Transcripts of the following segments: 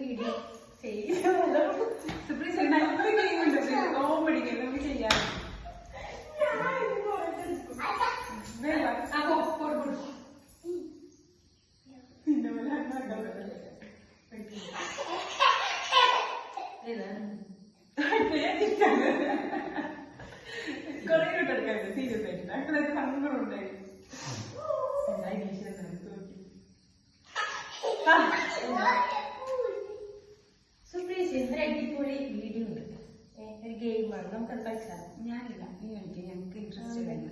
Video supreme നല്ല ഗെയിമുണ്ട് comedy game നമുക്ക് ചെയ്യാം വേണ്ട. നിന്നെ പോലെ ആക്കാതെ. കൊറേ ഇട്ടെടുക്കാറുണ്ട് സീരിയസ് ആയിട്ട് അക്കളൊക്കെ സങ്കടം ഉണ്ടായി സുപ്രീസ് ഇന്നലെ അടിപൊളി വീഡിയോ ഉണ്ട് ഒരു ഗെയിമാണ് നമുക്കത് കളിച്ചാൽ ഞാനില്ല. നീ കളിക്കുക ഞങ്ങൾക്ക് ഇൻട്രസ്റ്റ് വേണ്ട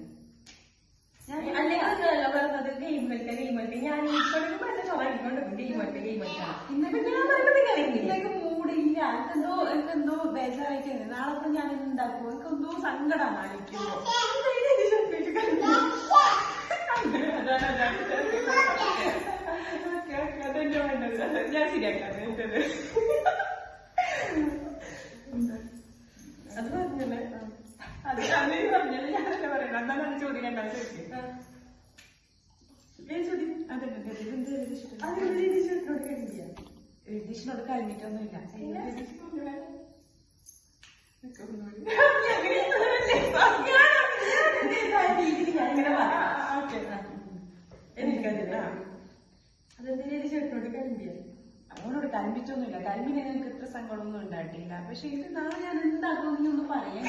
അല്ലെങ്കിൽ പറഞ്ഞത് ഗെയിം കളിക്കാം ഗെയിം കളിക്കാം. ഞാൻ ഇപ്പോഴും പറഞ്ഞ ചോദിക്കൊണ്ട് ഗെയിം കളിക്കാം ഗെയിം കളിക്കാം ഇന്നിപ്പോ ഞാൻ പറയുന്നത് കളിക്കില്ല മൂടില്ല. എനിക്കെന്തോ എനിക്കെന്തോ ബേജാറായിട്ട് നാളെ ഇപ്പൊ ഞാൻ എന്താക്കും എനിക്കെന്തോ സങ്കടമാണ് ആലോചിക്കുമ്പോ ഞാൻ ശരിയാക്കാം അത് പറഞ്ഞല്ലേ അത് അന്നേ പറഞ്ഞത് ഞാനല്ലേ പറയുന്നത് എന്നാണ് ചോദിക്കണ്ട ചോദിക്കും രതീഷിനോട് കഴിഞ്ഞിട്ടൊന്നുമില്ല ഇല്ല. ഞാനിങ്ങനെ പറയാം എനിക്കതില്ല അതെന്ത് രതീഷിനോട് കളിക്കുക അവനോട് കൽപ്പിച്ചൊന്നുമില്ല കരിമ്പിനെ ഞാൻ ഇത്ര സങ്കടമൊന്നും ഉണ്ടായിട്ടില്ല. പക്ഷെ ഇത് നാളെ ഞാൻ എന്താക്കും നീ ഒന്ന് പറയാൻ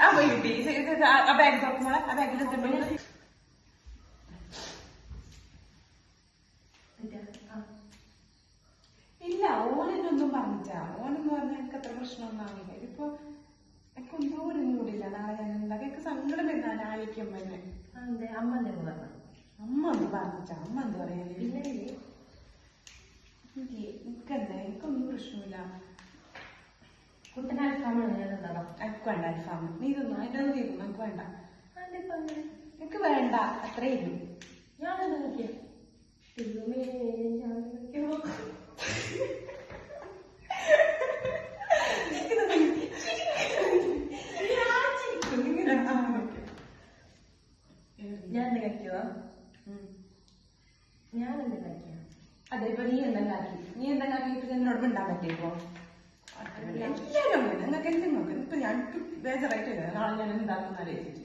ആ. ബാഗ് തുറക്കുമ്പോൾ ആ ബാഗിൽ എന്തുണ്ടെങ്കിൽ ഇല്ല ഓനെന്നൊന്നും പറഞ്ഞില്ല ഓനെന്ന് പറഞ്ഞാൽ എനിക്ക് അത്ര പ്രശ്നമൊന്നും ആവില്ല. ഇതിപ്പോ എനിക്ക് എന്തോ ഒരു മൂടില്ല നാളെ ഞാൻ സങ്കടം വരുന്ന ആലോചിക്കുമ്പോ എന്നെ അതെ. അമ്മ എന്തെങ്കിലും പറഞ്ഞു. അമ്മ ഒന്ന് പറഞ്ഞിച്ച അമ്മ എന്ത് പറയാന് പിന്നെ എനിക്കെന്താ എനിക്കൊന്നും പ്രശ്നമില്ല. കുട്ടനെ അൽഫാമാണ് ഞാൻ എന്താ എനിക്ക് വേണ്ട അൽഫാം നീ തിന്നു അതിന്റെ ഒന്ന് തിന്നു എനിക്ക് വേണ്ട. എനിക്ക് വേണ്ട. അത്രേ ഇല്ലു ഞാനത് നോക്കിയാ. തിന്നുമേ ഞാൻ ഞാൻ എന്താ കഴിക്കുക ഞാൻ എന്താ കഴിക്കുക അതെ ഇപ്പൊ നീ എന്തെങ്കിലും നീ എന്തെങ്കിലും എന്നോട് മിണ്ടാൻ പറ്റിയപ്പോ? എല്ലാവരും അങ്ങനെ. നിങ്ങൾക്ക് നോക്കാം ഇപ്പൊ ഞാൻ ബേജറായിട്ടില്ല നാളെ ഞാൻ എന്താക്കുന്ന ആലോചിച്ചിട്ട്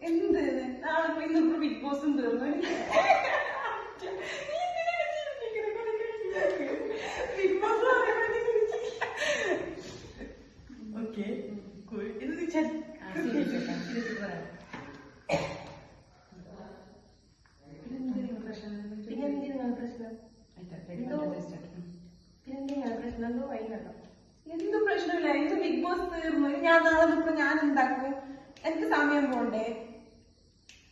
എന്ത് നാളെ ഇപ്പൊ ഇന്നിപ്പോ ബിഗ് ബോസും തീർന്നു. എന്ത് പ്രശ്നമില്ല. എനിക്ക് ബിഗ് ബോസ് തീർന്നു? ഞാൻ നാളെ ഇപ്പൊ ഞാൻ എന്താക്കും എനിക്ക് സമയം പോണ്ടേ?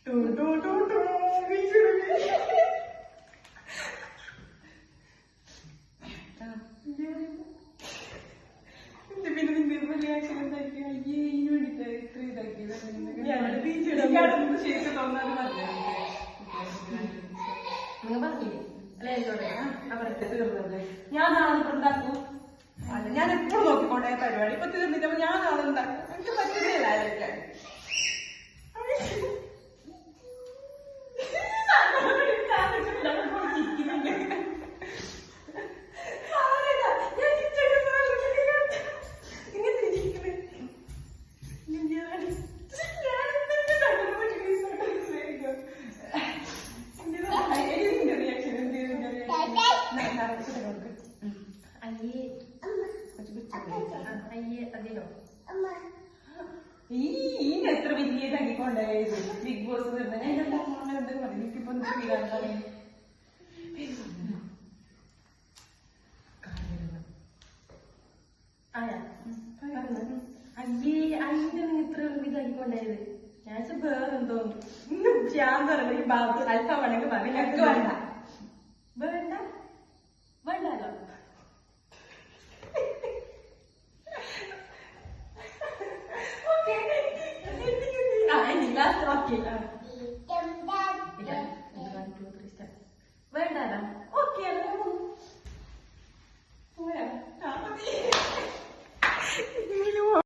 ടു ടു ടു ടു. വീശുരുളി. ആ, ഇത് പിന്നെ നിന്റെ റിയാക്ഷൻ എന്താക്കി? അയ്യേ ഇതിന് വേണ്ടിട്ട് ഇത്ര ഇതാക്കിയത് ഞാനത് വീശിടാൻ എനിക്കതൊന്നും ശരിക്കും തോന്നാനും അറിയാം നിങ്ങൾ പറഞ്ഞില്ലേ? അല്ലെ എന്നോട് ആ പറഞ്ഞത് തീർന്നത് ഞാൻ നാളെ ഉണ്ടാക്കും അല്ല ഞാൻ എപ്പോഴും നോക്കിക്കൊണ്ടേ പരിപാടി ഇപ്പൊ തീർന്നിട്ടപ്പോ ഞാൻ നാളെ ഉണ്ടാക്കും എനിക്ക് പറ്റുന്നില്ല ആലോചിക്കാൻ അയ്യേ ഈ ഈന് എത്ര വലിയ തങ്ങിക്കൊണ്ടായത് ബിഗ് ബോസ് വരുന്നത്. എന്റെ അമ്മ എന്തൊക്കെ പറയും എനിക്കിപ്പോ എന്ത് ചെയ്യാൻ പറയും. അയ്യേ അയ്യേ നിങ്ങൾ ഇത്ര ഇതാക്കിക്കൊണ്ടായത് ഞാൻ വേറെന്തോ. ഞാൻ പറഞ്ഞു ഭാഗത്ത് അല്പം വേണമെങ്കിൽ പറഞ്ഞു എനിക്ക് വേണ്ട. വേണ്ട? വേണ്ടല്ലോ. verdad. Ok,